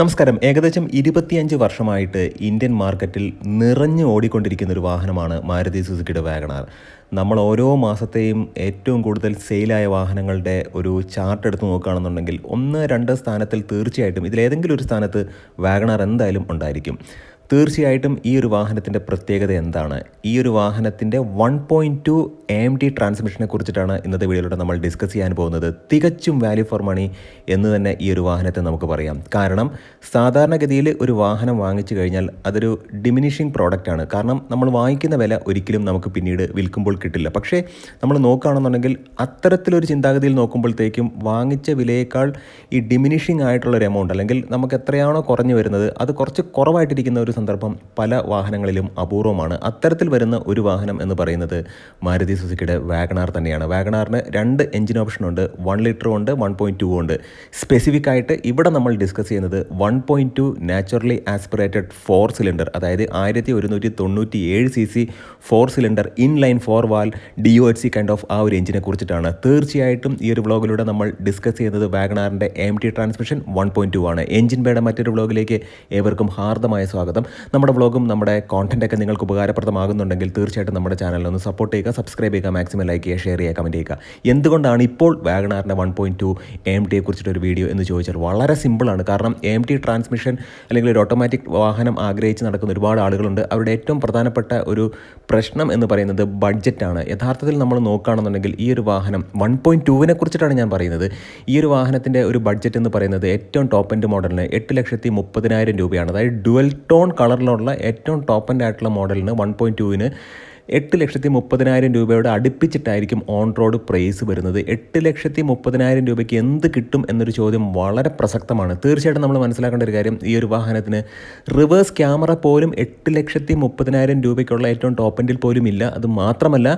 നമസ്കാരം. ഏകദേശം ഇരുപത്തിയഞ്ച് വർഷമായിട്ട് ഇന്ത്യൻ മാർക്കറ്റിൽ നിറഞ്ഞു ഓടിക്കൊണ്ടിരിക്കുന്ന ഒരു വാഹനമാണ് മാരുതി സുസുക്കിയുടെ വാഗണാർ. നമ്മൾ ഓരോ മാസത്തെയും ഏറ്റവും കൂടുതൽ സെയിലായ വാഹനങ്ങളുടെ ഒരു ചാർട്ട് എടുത്ത് നോക്കുകയാണെന്നുണ്ടെങ്കിൽ ഒന്ന് രണ്ട് സ്ഥാനത്തിൽ തീർച്ചയായിട്ടും ഇതിലേതെങ്കിലും ഒരു സ്ഥാനത്ത് വാഗണാർ എന്തായാലും ഉണ്ടായിരിക്കും. തീർച്ചയായിട്ടും ഈ ഒരു വാഹനത്തിന്റെ പ്രത്യേകത എന്താണ്? ഈ ഒരു വാഹനത്തിന്റെ one point two M T ട്രാൻസ്മിഷനെ കുറിച്ചിട്ടാണ് ഇന്നത്തെ വീഡിയോയിലൂടെ നമ്മൾ ഡിസ്കസ് ചെയ്യാൻ പോകുന്നത്. തികച്ചും വാല്യൂ ഫോർ മണി എന്ന് തന്നെ ഈ ഒരു വാഹനത്തെ നമുക്ക് പറയാം. കാരണം സാധാരണഗതിയിൽ ഒരു വാഹനം വാങ്ങിച്ചു കഴിഞ്ഞാൽ അതൊരു ഡിമിനിഷിങ് പ്രോഡക്റ്റാണ് കാരണം നമ്മൾ വാങ്ങിക്കുന്ന വില ഒരിക്കലും നമുക്ക് പിന്നീട് വിൽക്കുമ്പോൾ കിട്ടില്ല. പക്ഷേ നമ്മൾ നോക്കുകയാണെന്നുണ്ടെങ്കിൽ അത്തരത്തിലൊരു ചിന്താഗതിയിൽ നോക്കുമ്പോഴത്തേക്കും വാങ്ങിച്ച വിലയേക്കാൾ ഈ ഡിമിനിഷിങ് ആയിട്ടുള്ളൊരു എമൗണ്ട് അല്ലെങ്കിൽ നമുക്ക് എത്രയാണോ കുറഞ്ഞു വരുന്നത് അത് കുറച്ച് കുറവായിട്ടിരിക്കുന്ന ഒരു സന്ദർഭം പല വാഹനങ്ങളിലും അപൂർവമാണ്. അത്തരത്തിൽ വരുന്ന ഒരു വാഹനം എന്ന് പറയുന്നത് മാരുതി സുസുക്കിയുടെ വാഗണാർ തന്നെയാണ്. വാഗണാറിന് രണ്ട് എഞ്ചിൻ ഓപ്ഷൻ ഉണ്ട് വൺ ലിറ്ററും ഉണ്ട് വൺ പോയിന്റ് ടു ഉണ്ട്. സ്പെസിഫിക് ആയിട്ട് ഇവിടെ നമ്മൾ ഡിസ്കസ് ചെയ്യുന്നത് one point two naturally aspirated four cylinder അതായത് ആയിരത്തി ഒരുന്നൂറ്റി തൊണ്ണൂറ്റി ഏഴ് C C four cylinder in line four valve D O H C kind of ആ ഒരു എഞ്ചിനെ കുറിച്ചിട്ടാണ്. തീർച്ചയായിട്ടും ഈ ഒരു വ്ളോഗിലൂടെ നമ്മൾ ഡിസ്കസ് ചെയ്യുന്നത് വാഗണാറിന്റെ M T transmission one point two ആണ്. എഞ്ചിൻ ബേയുടെ മറ്റൊരു വ്ളോഗിലേക്ക് ഏവർക്കും ഹാർദമായ സ്വാഗതം. നമ്മുടെ വ്ളോഗും നമ്മുടെ കോണ്ടന്റ് ഒക്കെ നിങ്ങൾക്ക് ഉപകാരപ്രദമാകുന്നുണ്ടെങ്കിൽ തീർച്ചയായിട്ടും നമ്മുടെ ചാനലൊന്ന് സപ്പോർട്ട് ചെയ്യുക സബ്സ്ക്രൈബ് ചെയ്യുക മാക്സിമം ലൈക്ക് ചെയ്യുക ഷെയർ ചെയ്യുക കമന്റ് ചെയ്യുക. എന്തുകൊണ്ടാണ് ഇപ്പോൾ വാഗണാറിന്റെ വൺ പോയിന്റ് ടു എം ടിയെ കുറിച്ചിട്ട് ഒരു വീഡിയോ എന്ന് ചോദിച്ചാൽ വളരെ സിമ്പിളാണ് കാരണം എം ടി ട്രാൻസ്മിഷൻ അല്ലെങ്കിൽ ഒരു ഓട്ടോമാറ്റിക് വാഹനം ആഗ്രഹിച്ച് നടക്കുന്ന ഒരുപാട് ആളുകളുണ്ട്. അവരുടെ ഏറ്റവും പ്രധാനപ്പെട്ട ഒരു പ്രശ്നം എന്ന് പറയുന്നത് ബഡ്ജറ്റാണ് യഥാർത്ഥത്തിൽ നമ്മൾ നോക്കുകയാണെന്നുണ്ടെങ്കിൽ ഈ ഒരു വാഹനം വൺ പോയിന്റ് ടുവിനെ കുറിച്ചിട്ടാണ് ഞാൻ പറയുന്നത്. ഈ ഒരു വാഹനത്തിന്റെ ഒരു ബഡ്ജറ്റ് എന്ന് പറയുന്നത് ഏറ്റവും ടോപ്പ് എൻഡ് മോഡലിന് എട്ട് ലക്ഷത്തി മുപ്പതിനായിരം രൂപയാണ്. അതായത് ഡുവൽ ടോൺ കളറിലുള്ള ഏറ്റവും ടോപ്പ് ആൻഡ് ആയിട്ടുള്ള മോഡലിന് വൺ പോയിന്റ് ടുവിന് എട്ട് ലക്ഷത്തി മുപ്പതിനായിരം രൂപയോട് അടുപ്പിച്ചിട്ടായിരിക്കും ഓൺ റോഡ് പ്രൈസ് വരുന്നത്. എട്ട് ലക്ഷത്തി മുപ്പതിനായിരം രൂപയ്ക്ക് എന്ത് കിട്ടും എന്നൊരു ചോദ്യം വളരെ പ്രസക്തമാണ്. തീർച്ചയായിട്ടും നമ്മൾ മനസ്സിലാക്കേണ്ട ഒരു കാര്യം ഈ ഒരു വാഹനത്തിന് റിവേഴ്സ് ക്യാമറ പോലും എട്ട് ലക്ഷത്തി മുപ്പതിനായിരം രൂപയ്ക്കുള്ള ഏറ്റവും ടോപ്പ് എൻഡിൽ പോലും ഇല്ല അത് മാത്രമല്ല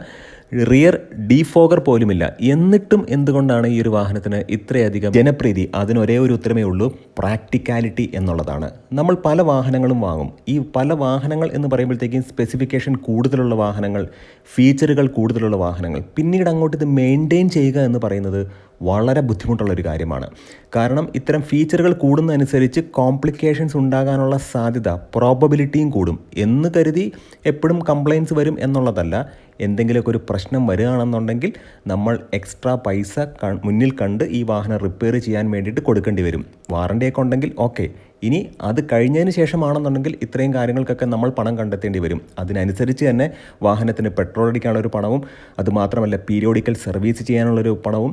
റിയർ ഡീഫോഗർ പോലുമില്ല. എന്നിട്ടും എന്തുകൊണ്ടാണ് ഈ ഒരു വാഹനത്തിന് ഇത്രയധികം ജനപ്രീതി? അതിനൊരേ ഒരേ ഉത്തരമേ ഉള്ളൂ പ്രാക്ടിക്കാലിറ്റി എന്നുള്ളതാണ്. നമ്മൾ പല വാഹനങ്ങളും വാങ്ങും. ഈ പല വാഹനങ്ങൾ എന്ന് പറയുമ്പോഴത്തേക്കും സ്പെസിഫിക്കേഷൻ കൂടുതലുള്ള വാഹനങ്ങൾ ഫീച്ചറുകൾ കൂടുതലുള്ള വാഹനങ്ങൾ. പിന്നീട് അങ്ങോട്ട് ഇത് മെയിന്റെയിൻ ചെയ്യുക എന്ന് പറയുന്നത് വളരെ ബുദ്ധിമുട്ടുള്ള ഒരു കാര്യമാണ്. കാരണം ഇത്തരം ഫീച്ചറുകൾ കൂടുന്നതനുസരിച്ച് കോംപ്ലിക്കേഷൻസ് ഉണ്ടാകാനുള്ള സാധ്യത പ്രോബബിലിറ്റിയും കൂടും. എന്ന് കരുതി എപ്പോഴും കംപ്ലയിൻസ് വരും എന്നുള്ളതല്ല. എന്തെങ്കിലുമൊക്കെ ഒരു പ്രശ്നം വരികയാണെന്നുണ്ടെങ്കിൽ നമ്മൾ എക്സ്ട്രാ പൈസ മുന്നിൽ കണ്ട് ഈ വാഹനം റിപ്പയർ ചെയ്യാൻ വേണ്ടിയിട്ട് കൊടുക്കേണ്ടി വരും. വാറണ്ടിയൊക്കെ ഉണ്ടെങ്കിൽ ഓക്കെ ഇനി അത് കഴിഞ്ഞതിന് ശേഷമാണെന്നുണ്ടെങ്കിൽ ഇത്രയും കാര്യങ്ങൾക്കൊക്കെ നമ്മൾ പണം കണ്ടെത്തേണ്ടി വരും. അതിനനുസരിച്ച് തന്നെ വാഹനത്തിന് പെട്രോൾ അടിക്കാനുള്ള ഒരു പണവും അതുമാത്രമല്ല പീരിയോഡിക്കൽ സർവീസ് ചെയ്യാനുള്ളൊരു പണവും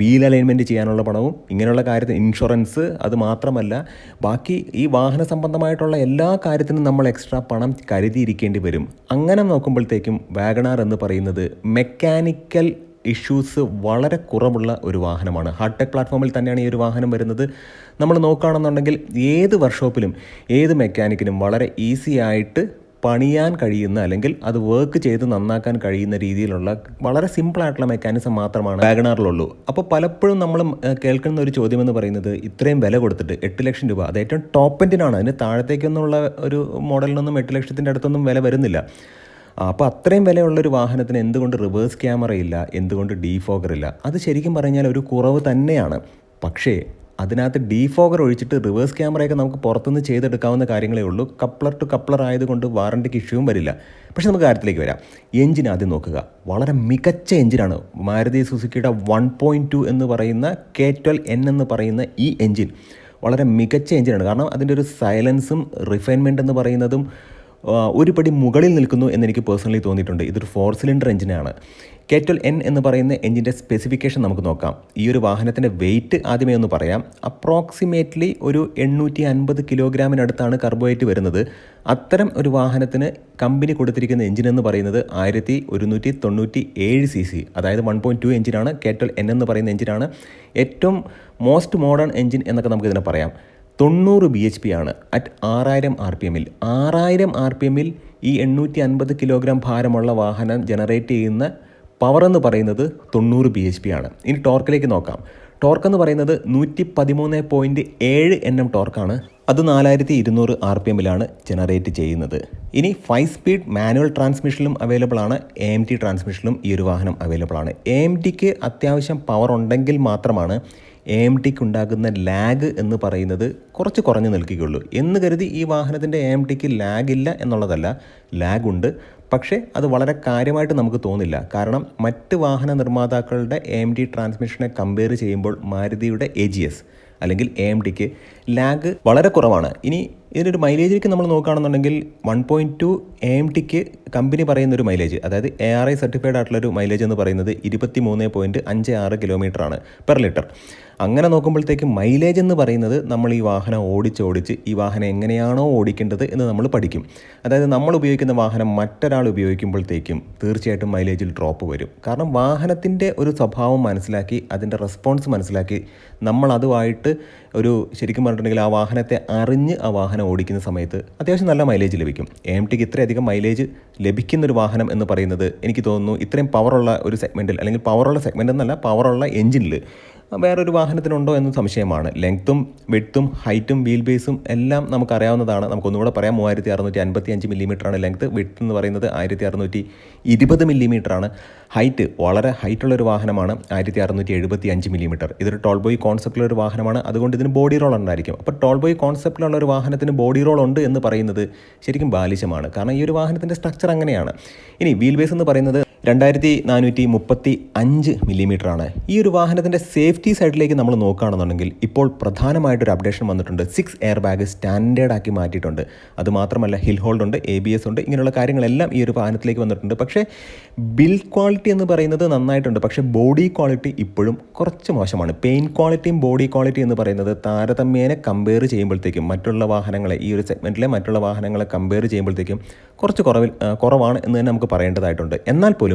വീൽ അലൈൻമെന്റ് ചെയ്യാനുള്ള പണവും ഇങ്ങനെയുള്ള കാര്യത്തിന് ഇൻഷുറൻസ് അത് മാത്രമല്ല ബാക്കി ഈ വാഹന സംബന്ധമായിട്ടുള്ള എല്ലാ കാര്യത്തിനും നമ്മൾ എക്സ്ട്രാ പണം കരുതിയിരിക്കേണ്ടി വരും. അങ്ങനെ നോക്കുമ്പോഴത്തേക്കും വാഗണാർ എന്ന് പറയുന്നത് മെക്കാനിക്കൽ ഇഷ്യൂസ് വളരെ കുറവുള്ള ഒരു വാഹനമാണ്. ഹാർട്ടെക് പ്ലാറ്റ്ഫോമിൽ തന്നെയാണ് ഈ ഒരു വാഹനം വരുന്നത്. നമ്മൾ നോക്കുകയാണെന്നുണ്ടെങ്കിൽ ഏത് വർക്ക്ഷോപ്പിലും ഏത് മെക്കാനിക്കിനും വളരെ ഈസി ആയിട്ട് പണിയാൻ കഴിയുന്ന അല്ലെങ്കിൽ അത് വർക്ക് ചെയ്ത് നന്നാക്കാൻ കഴിയുന്ന രീതിയിലുള്ള വളരെ സിമ്പിളായിട്ടുള്ള മെക്കാനിസം മാത്രമാണ് വാഗണാറിലുള്ളൂ. അപ്പോൾ പലപ്പോഴും നമ്മൾ കേൾക്കുന്ന ഒരു ചോദ്യം എന്ന് പറയുന്നത് ഇത്രയും വില കൊടുത്തിട്ട് എട്ട് ലക്ഷം രൂപ അത് ഏറ്റവും ടോപ്പ് അതിന് താഴത്തേക്കൊന്നുള്ള ഒരു മോഡലിനൊന്നും എട്ട് ലക്ഷത്തിന്റെ അടുത്തൊന്നും വില വരുന്നില്ല. അപ്പോൾ അത്രയും വിലയുള്ളൊരു വാഹനത്തിന് എന്തുകൊണ്ട് റിവേഴ്സ് ക്യാമറ ഇല്ല എന്തുകൊണ്ട് ഡീഫോഗർ ഇല്ല? അത് ശരിക്കും പറഞ്ഞാൽ ഒരു കുറവ് തന്നെയാണ്. പക്ഷേ അതിനകത്ത് ഡീഫോഗർ ഒഴിച്ചിട്ട് റിവേഴ്സ് ക്യാമറയൊക്കെ നമുക്ക് പുറത്തുനിന്ന് ചെയ്തെടുക്കാവുന്ന കാര്യങ്ങളേ ഉള്ളൂ. കപ്ലർ ടു കപ്ലർ ആയതുകൊണ്ട് വാറണ്ടിക്ക് ഇഷ്യൂവും വരില്ല. പക്ഷേ നമുക്ക് കാര്യത്തിലേക്ക് വരാം. എഞ്ചിൻ ആദ്യം നോക്കുക. വളരെ മികച്ച എഞ്ചിനാണ് മാരുതി സുസുക്കിയുടെ വൺ പോയിന്റ് ടു എന്ന് പറയുന്ന കെ ട്വൽവ് എൻ എന്ന് പറയുന്ന ഈ എഞ്ചിൻ വളരെ മികച്ച എഞ്ചിനാണ് കാരണം അതിന്റെ ഒരു സൈലൻസും റിഫൈൻമെന്റ് എന്ന് പറയുന്നതും ഒരു പടി മുകളിൽ നിൽക്കുന്നു എന്നെനിക്ക് പേഴ്സണലി തോന്നിയിട്ടുണ്ട്. ഇതൊരു ഫോർ സിലിണ്ടർ എഞ്ചിനാണ് കെറ്റൽ എൻ എന്ന് പറയുന്ന എഞ്ചിന്റെ സ്പെസിഫിക്കേഷൻ നമുക്ക് നോക്കാം. ഈ ഒരു വാഹനത്തിന്റെ വെയിറ്റ് ആദ്യമേ ഒന്ന് പറയാം. അപ്രോക്സിമേറ്റ്ലി ഒരു എണ്ണൂറ്റി അൻപത് കിലോഗ്രാമിനടുത്താണ് കർബോഹൈറ്റ് വരുന്നത്. അത്തരം ഒരു വാഹനത്തിന് കമ്പനി കൊടുത്തിരിക്കുന്ന എഞ്ചിൻ എന്ന് പറയുന്നത് ആയിരത്തി ഒരുന്നൂറ്റി തൊണ്ണൂറ്റി ഏഴ് സി സി അതായത് വൺ പോയിന്റ് ടു എഞ്ചിനാണ് കെറ്റൽ എൻ എന്ന് പറയുന്ന എഞ്ചിനാണ് ഏറ്റവും മോസ്റ്റ് മോഡേൺ എഞ്ചിൻ എന്നൊക്കെ നമുക്കിതിനെ പറയാം. തൊണ്ണൂറ് ബി എച്ച് പി ആണ്. അറ്റ് ആറായിരം ആർ പി എമ്മിൽ ആറായിരം ആർ പി എമ്മിൽ ഈ എണ്ണൂറ്റി അൻപത് കിലോഗ്രാം ഭാരമുള്ള വാഹനം ജനറേറ്റ് ചെയ്യുന്ന പവർ എന്ന് പറയുന്നത് തൊണ്ണൂറ് ബി എച്ച് പി ആണ്. ഇനി ടോർക്കിലേക്ക് നോക്കാം. ടോർക്ക് എന്ന് പറയുന്നത് നൂറ്റി പതിമൂന്ന് പോയിന്റ് ഏഴ് എൻ എം ടോർക്കാണ് അത് നാലായിരത്തി ഇരുന്നൂറ് ആർ പി എമ്മിലാണ് ജനറേറ്റ് ചെയ്യുന്നത്. ഇനി ഫൈവ് സ്പീഡ് മാനുവൽ ട്രാൻസ്മിഷനിലും അവൈലബിൾ ആണ്. എ എം ടി ട്രാൻസ്മിഷനിലും ഈ ഒരു വാഹനം അവൈലബിൾ ആണ്. എ എം ടിക്ക് അത്യാവശ്യം പവർ ഉണ്ടെങ്കിൽ മാത്രമാണ് എ എം ടിക്ക് ഉണ്ടാകുന്ന ലാഗ് എന്ന് പറയുന്നത് കുറച്ച് കുറഞ്ഞു നിൽക്കുകയുള്ളൂ. എന്ന് കരുതി ഈ വാഹനത്തിന്റെ എ എം ടിക്ക് ലാഗില്ല എന്നുള്ളതല്ല ലാഗുണ്ട് പക്ഷേ അത് വളരെ കാര്യമായിട്ട് നമുക്ക് തോന്നില്ല. കാരണം മറ്റ് വാഹന നിർമ്മാതാക്കളുടെ എ എം ടി ട്രാൻസ്മിഷനെ കമ്പയർ ചെയ്യുമ്പോൾ മാരുതിയുടെ എ ജി എസ് അല്ലെങ്കിൽ എ എം ടിക്ക് ലാഗ് വളരെ കുറവാണ്. ഇനി ഇതിനൊരു മൈലേജിലേക്ക് നമ്മൾ നോക്കുകയാണെന്നുണ്ടെങ്കിൽ one point two A M tick company പറയുന്ന ഒരു മൈലേജ് അതായത് എ ആർ ഐ സർട്ടിഫൈഡ് ആയിട്ടുള്ള ഒരു മൈലേജ് എന്ന് പറയുന്നത് ഇരുപത്തി മൂന്ന് പോയിന്റ് അഞ്ച് ആറ് കിലോമീറ്റർ ആണ് പെർ ലിറ്റർ അങ്ങനെ നോക്കുമ്പോഴത്തേക്ക് മൈലേജ് എന്ന് പറയുന്നത് നമ്മൾ ഈ വാഹനം ഓടിച്ചോടിച്ച് ഈ വാഹനം എങ്ങനെയാണോ ഓടിക്കേണ്ടത് എന്ന് നമ്മൾ പഠിക്കും. അതായത് നമ്മൾ ഉപയോഗിക്കുന്ന വാഹനം മറ്റൊരാൾ ഉപയോഗിക്കുമ്പോഴത്തേക്കും തീർച്ചയായിട്ടും മൈലേജിൽ ഡ്രോപ്പ് വരും. കാരണം വാഹനത്തിന്റെ ഒരു സ്വഭാവം മനസ്സിലാക്കി അതിന്റെ റെസ്പോൺസ് മനസ്സിലാക്കി നമ്മൾ അതുമായിട്ട് ഒരു ശരിക്കും പറഞ്ഞിട്ടുണ്ടെങ്കിൽ ആ വാഹനത്തെ അറിഞ്ഞ് ആ വാഹനം ഓടിക്കുന്ന സമയത്ത് അത്യാവശ്യം നല്ല മൈലേജ് ലഭിക്കും. എം ടിക്ക് ഇത്രയധികം മൈലേജ് ലഭിക്കുന്നൊരു വാഹനം എന്ന് പറയുന്നത് എനിക്ക് തോന്നുന്നു ഇത്രയും പവറുള്ള ഒരു സെഗ്മെന്റിൽ അല്ലെങ്കിൽ പവറുള്ള സെഗ്മെന്റ് എന്നല്ല പവറുള്ള എഞ്ചിനിൽ വേറൊരു വാഹനത്തിനുണ്ടോ എന്ന സംശയമാണ്. ലെങ്ത്തും വിഡ്ത്തും ഹൈറ്റും വീൽ ബേസും എല്ലാം നമുക്കറിയാവുന്നതാണ്. നമുക്കൊന്നുകൂടെ പറയാം മൂവായിരത്തി അറുന്നൂറ്റി അൻപത്തി അഞ്ച് മില്ലിമീറ്ററാണ് ലെങ്ത്ത് വിഡ്ത്ത് എന്ന് പറയുന്നത് ആയിരത്തി അറുന്നൂറ്റി ഇരുപത് മില്ലിമീറ്ററാണ് ഹൈറ്റ് വളരെ ഹൈറ്റുള്ള ഒരു വാഹനമാണ് ആയിരത്തി അറുന്നൂറ്റി എഴുപത്തി അഞ്ച് മില്ലിമീറ്റർ ഇതൊരു ടോൾ ബോയ് കോൺസെപ്റ്റിലുള്ള ഒരു വാഹനമാണ്. അതുകൊണ്ട് ഇതിന് ബോഡി റോൾ ഉണ്ടായിരിക്കും. അപ്പോൾ ടോൾ ബോയ് കോൺസെപ്റ്റിലുള്ള ഒരു വാഹനത്തിന് ബോഡി റോൾ ഉണ്ട് എന്ന് പറയുന്നത് ശരിക്കും ബാലിശമാണ്. കാരണം ഈ ഒരു വാഹനത്തിന്റെ സ്ട്രക്ചർ അങ്ങനെയാണ്. ഇനി വീൽ ബേസ് എന്ന് പറയുന്നത് രണ്ടായിരത്തി നാനൂറ്റി മുപ്പത്തി അഞ്ച് മില്ലിമീറ്ററാണ്. ഈ ഒരു വാഹനത്തിന്റെ സേഫ്റ്റി സൈഡിലേക്ക് നമ്മൾ നോക്കുകയാണെന്നുണ്ടെങ്കിൽ ഇപ്പോൾ പ്രധാനമായിട്ടൊരു അപ്ഡേഷൻ വന്നിട്ടുണ്ട്. സിക്സ് എയർ ബാഗ് സ്റ്റാൻഡേർഡ് ആക്കി മാറ്റിയിട്ടുണ്ട് അതുമാത്രമല്ല ഹിൽ ഹോൾഡ് ഉണ്ട് എ ബി എസ് ഉണ്ട് ഇങ്ങനെയുള്ള കാര്യങ്ങളെല്ലാം ഈ ഒരു വാഹനത്തിലേക്ക് വന്നിട്ടുണ്ട്. പക്ഷേ ബിൽ ക്വാളിറ്റി എന്ന് പറയുന്നത് നന്നായിട്ടുണ്ട്. പക്ഷേ ബോഡി ക്വാളിറ്റി ഇപ്പോഴും കുറച്ച് മോശമാണ്. പെയിൻ ക്വാളിറ്റിയും ബോഡി ക്വാളിറ്റി എന്ന് പറയുന്നത് താരതമ്യേന കമ്പയർ ചെയ്യുമ്പോഴത്തേക്കും മറ്റുള്ള വാഹനങ്ങളെ ഈ ഒരു സെഗ്മെന്റിലെ മറ്റുള്ള വാഹനങ്ങളെ കമ്പയർ ചെയ്യുമ്പോഴത്തേക്കും കുറച്ച് കുറവിൽ കുറവാണ് എന്ന് തന്നെ നമുക്ക് പറയേണ്ടതായിട്ടുണ്ട്. എന്നാൽ പോലും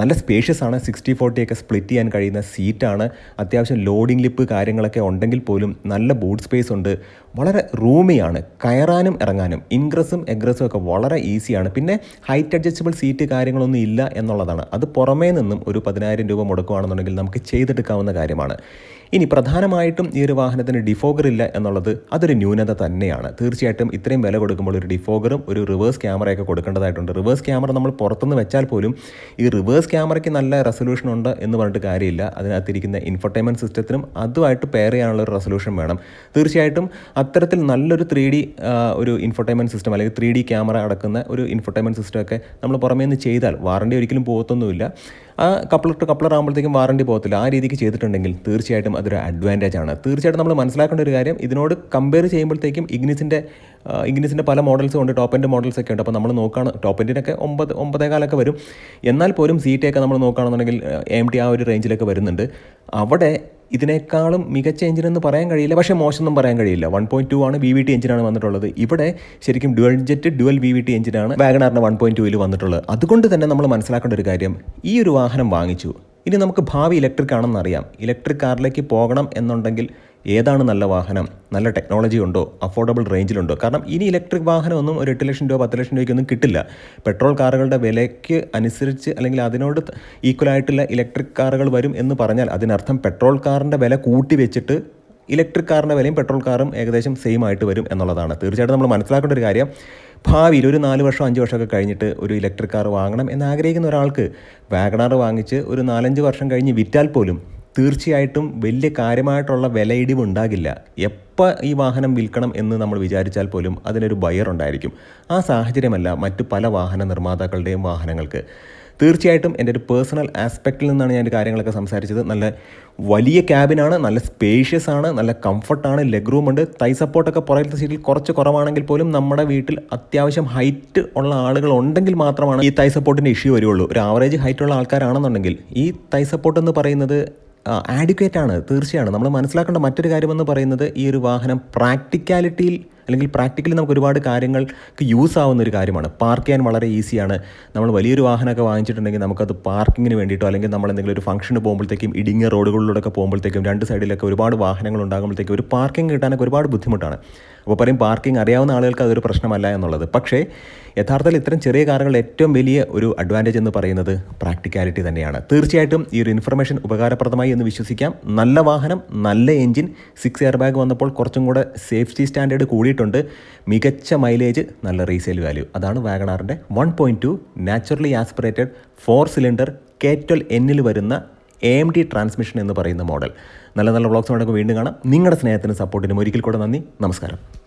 നല്ല സ്പേഷ്യസ് ആണ്. സിക്സ്റ്റി ഫോർട്ടി ഒക്കെ സ്പ്ലിറ്റ് ചെയ്യാൻ കഴിയുന്ന സീറ്റാണ് അത്യാവശ്യം ലോഡിംഗ് ലിപ്പ് കാര്യങ്ങളൊക്കെ ഉണ്ടെങ്കിൽ പോലും നല്ല ബൂട്ട് സ്പേസ് ഉണ്ട്. വളരെ റൂമിയാണ് കയറാനും ഇറങ്ങാനും ഇൻഗ്രസും എഗ്രസും ഒക്കെ വളരെ ഈസിയാണ് പിന്നെ ഹൈറ്റ് അഡ്ജസ്റ്റബിൾ സീറ്റ് കാര്യങ്ങളൊന്നും ഇല്ല എന്നുള്ളതാണ്. അത് പുറമേ നിന്നും ഒരു പതിനായിരം രൂപ മുടക്കുകയാണെന്നുണ്ടെങ്കിൽ നമുക്ക് ചെയ്തെടുക്കാവുന്ന കാര്യമാണ്. ഇനി പ്രധാനമായിട്ടും ഈ ഒരു വാഹനത്തിന് ഡിഫോഗർ ഇല്ല എന്നുള്ളത് അതൊരു ന്യൂനത തന്നെയാണ്. തീർച്ചയായിട്ടും ഇത്രയും വില കൊടുക്കുമ്പോൾ ഒരു ഡിഫോഗറും ഒരു റിവേഴ്സ് ക്യാമറയൊക്കെ കൊടുക്കേണ്ടതായിട്ടുണ്ട്. റിവേഴ്സ് ക്യാമറ നമ്മൾ പുറത്തുനിന്ന് വെച്ചാൽ പോലും ഈ റിവേഴ്സ് ക്യാമറയ്ക്ക് നല്ല റെസൊല്യൂഷൻ ഉണ്ട് എന്ന് പറഞ്ഞിട്ട് കാര്യമില്ല. അതിനകത്തിരിക്കുന്ന ഇൻഫർടൈൻമെന്റ് സിസ്റ്റത്തിനും അതുമായിട്ട് പെയർ ചെയ്യാനുള്ള ഒരു റെസൊല്യൂഷൻ വേണം. തീർച്ചയായിട്ടും അത്തരത്തിൽ നല്ലൊരു ത്രീ ഡി ഒരു ഇൻഫർടൈൻമെന്റ് സിസ്റ്റം അല്ലെങ്കിൽ ത്രീ ഡി ക്യാമറ അടക്കുന്ന ഒരു ഇൻഫർടൈൻമെന്റ് സിസ്റ്റമൊക്കെ നമ്മൾ പുറമേ നിന്ന് ചെയ്താൽ വാറണ്ടി ഒരിക്കലും പോകത്തൊന്നുമില്ല. ആ കപ്ലർ ടു കപ്ലർ ആകുമ്പോഴത്തേക്കും വാറണ്ടി പോകത്തില്ല. ആ രീതിക്ക് ചെയ്തിട്ടുണ്ടെങ്കിൽ തീർച്ചയായിട്ടും അതൊരു അഡ്വാന്റേജ് ആണ്. തീർച്ചയായിട്ടും നമ്മൾ മനസ്സിലാക്കേണ്ട ഒരു കാര്യം ഇതിനോട് കമ്പയർ ചെയ്യുമ്പോഴത്തേക്കും ഇഗ്നിസിന്റെ ഇഗ്നിസിന്റെ പല മോഡൽസും ഉണ്ട്. ടോപ്പ് എൻഡ് മോഡൽസ് ഒക്കെ ഉണ്ട്. അപ്പോൾ നമ്മൾ നോക്കുകയാണ് ടോപ്പ് എൻഡിനൊക്കെ ഒമ്പത് ഒമ്പതേകാലൊക്കെ വരും. എന്നാൽ പോലും സീറ്റൊക്കെ നമ്മൾ നോക്കുകയാണെന്നുണ്ടെങ്കിൽ എം ടി ആ ഒരു റേഞ്ചിലൊക്കെ വരുന്നുണ്ട്. അവിടെ ഇതിനേക്കാളും മികച്ച എഞ്ചിൻ എന്ന് പറയാൻ കഴിയില്ല. പക്ഷേ മോശമൊന്നും പറയാൻ കഴിയില്ല. വൺ പോയിന്റ് ടു ആണ് വി വി ടി എഞ്ചിനാണ് വന്നിട്ടുള്ളത്. ഇവിടെ ശരിക്കും dual jet dual V V T എഞ്ചിനാണ് വാഗണാറിന് വൺ പോയിന്റ് ടുവിൽ വന്നിട്ടുള്ളത്. അതുകൊണ്ട് തന്നെ നമ്മൾ മനസ്സിലാക്കേണ്ട ഒരു കാര്യം ഈ ഒരു വാഹനം വാങ്ങിച്ചു. ഇനി നമുക്ക് ഭാവി ഇലക്ട്രിക് ആണെന്നറിയാം ഇലക്ട്രിക് കാറിലേക്ക് പോകണം എന്നുണ്ടെങ്കിൽ ഏതാണ് നല്ല വാഹനം? നല്ല ടെക്നോളജി ഉണ്ടോ? അഫോർഡബിൾ റേഞ്ചിലുണ്ടോ കാരണം ഇനി ഇലക്ട്രിക് വാഹനമൊന്നും ഒരു എട്ട് ലക്ഷം രൂപ പത്ത് ലക്ഷം രൂപയ്ക്കൊന്നും കിട്ടില്ല. പെട്രോൾ കാറുകളുടെ വിലയ്ക്ക് അനുസരിച്ച് അല്ലെങ്കിൽ അതിനോട് ഈക്വലായിട്ടുള്ള ഇലക്ട്രിക് കാറുകൾ വരും എന്ന് പറഞ്ഞാൽ അതിനർത്ഥം പെട്രോൾ കാറിന്റെ വില കൂട്ടി വെച്ചിട്ട് ഇലക്ട്രിക് കാറിന്റെ വിലയും പെട്രോൾ കാറും ഏകദേശം സെയിം ആയിട്ട് വരും എന്നുള്ളതാണ്. തീർച്ചയായിട്ടും നമ്മൾ മനസ്സിലാക്കേണ്ട ഒരു കാര്യം ഭാവിയിൽ ഒരു നാല് വർഷം അഞ്ച് വർഷമൊക്കെ കഴിഞ്ഞിട്ട് ഒരു ഇലക്ട്രിക് കാർ വാങ്ങണം എന്ന് ആഗ്രഹിക്കുന്ന ഒരാൾക്ക് വാഗണാർ വാങ്ങിച്ച് ഒരു നാലഞ്ച് വർഷം കഴിഞ്ഞ് വിറ്റാൽ പോലും തീർച്ചയായിട്ടും വലിയ കാര്യമായിട്ടുള്ള വിലയിടിവ് ഉണ്ടാകില്ല എപ്പോൾ ഈ വാഹനം വിൽക്കണം എന്ന് നമ്മൾ വിചാരിച്ചാൽ പോലും അതിനൊരു ബയർ ഉണ്ടായിരിക്കും. ആ സാഹചര്യമല്ല മറ്റു പല വാഹന നിർമ്മാതാക്കളുടെയും വാഹനങ്ങൾക്ക്. തീർച്ചയായിട്ടും എന്റെ ഒരു പേഴ്സണൽ ആസ്പെക്റ്റിൽ നിന്നാണ് ഞാൻ കാര്യങ്ങളൊക്കെ സംസാരിച്ചത്. നല്ല വലിയ ക്യാബിനാണ് നല്ല സ്പേഷ്യസ് ആണ് നല്ല കംഫർട്ടാണ് ലെഗ് റൂം ഉണ്ട് തൈ സപ്പോർട്ടൊക്കെ പുറകിലത്തെ സീറ്റിൽ കുറച്ച് കുറവാണെങ്കിൽ പോലും നമ്മുടെ വീട്ടിൽ അത്യാവശ്യം ഹൈറ്റ് ഉള്ള ആളുകൾ ഉണ്ടെങ്കിൽ മാത്രമാണ് ഈ തൈ സപ്പോർട്ടിന്റെ ഇഷ്യൂ വരുള്ളൂ. ഒരു ആവറേജ് ഹൈറ്റ് ഉള്ള ആൾക്കാരാണെന്നുണ്ടെങ്കിൽ ഈ തൈ സപ്പോർട്ട് എന്ന് പറയുന്നത് ആഡിക്വേറ്റ് ആണ് തീർച്ചയാണ്. നമ്മൾ മനസ്സിലാക്കേണ്ട മറ്റൊരു കാര്യമെന്ന് പറയുന്നത് ഈ ഒരു വാഹനം പ്രാക്ടിക്കാലിറ്റിയിൽ അല്ലെങ്കിൽ പ്രാക്ടിക്കലി നമുക്ക് ഒരുപാട് കാര്യങ്ങൾക്ക് യൂസ് ആവുന്ന ഒരു കാര്യമാണ്. പാർക്ക് ചെയ്യാൻ വളരെ ഈസിയാണ് നമ്മൾ വലിയൊരു വാഹനമൊക്കെ വാങ്ങിച്ചിട്ടുണ്ടെങ്കിൽ നമുക്കത് പാർക്കിങ്ങിന് വേണ്ടിയിട്ടോ അല്ലെങ്കിൽ നമ്മൾ എന്തെങ്കിലും ഒരു ഫംഗ്ഷന് പോകുമ്പോഴത്തേക്കും ഇടുങ്ങിയ റോഡുകളിലൂടെയൊക്കെ പോകുമ്പോഴത്തേക്കും രണ്ട് സൈഡിലൊക്കെ ഒരുപാട് വാഹനങ്ങൾ ഉണ്ടാകുമ്പോഴത്തേക്കും ഒരു പാർക്കിംഗ് കിട്ടാനൊക്കെ ഒരുപാട് ബുദ്ധിമുട്ടാണ്. അപ്പോൾ പറയും പാർക്കിംഗ് അറിയാവുന്ന ആളുകൾക്ക് അതൊരു പ്രശ്നമല്ല എന്നുള്ളത്. പക്ഷേ യഥാർത്ഥത്തിൽ ഇത്തരം ചെറിയ കാറുകൾ ഏറ്റവും വലിയ ഒരു അഡ്വാന്റേജ് എന്ന് പറയുന്നത് പ്രാക്ടിക്കാലിറ്റി തന്നെയാണ്. തീർച്ചയായിട്ടും ഈ ഒരു ഇൻഫർമേഷൻ ഉപകാരപ്രദമായി എന്ന് വിശ്വസിക്കാം. നല്ല വാഹനം നല്ല എഞ്ചിൻ സിക്സ് എയർ ബാഗ് വന്നപ്പോൾ കുറച്ചും കൂടെ സേഫ്റ്റി സ്റ്റാൻഡേർഡ് കൂടിയിട്ടുണ്ട് മികച്ച മൈലേജ് നല്ല റീസെയിൽ വാല്യൂ അതാണ് വാഗണാറിന്റെ one point two naturally aspirated four cylinder K twelve എന്നിൽ വരുന്ന എ എം ഡി ട്രാൻസ്മിഷൻ എന്ന് പറയുന്ന മോഡൽ നല്ല നല്ല ബ്ലോഗ്സ് വ്ളോഗ്സ് വീണ്ടും കാണാം. നിങ്ങളുടെ സ്നേഹത്തിനും സപ്പോർട്ടിനും ഒരിക്കൽ കൂടെ നന്ദി. നമസ്കാരം.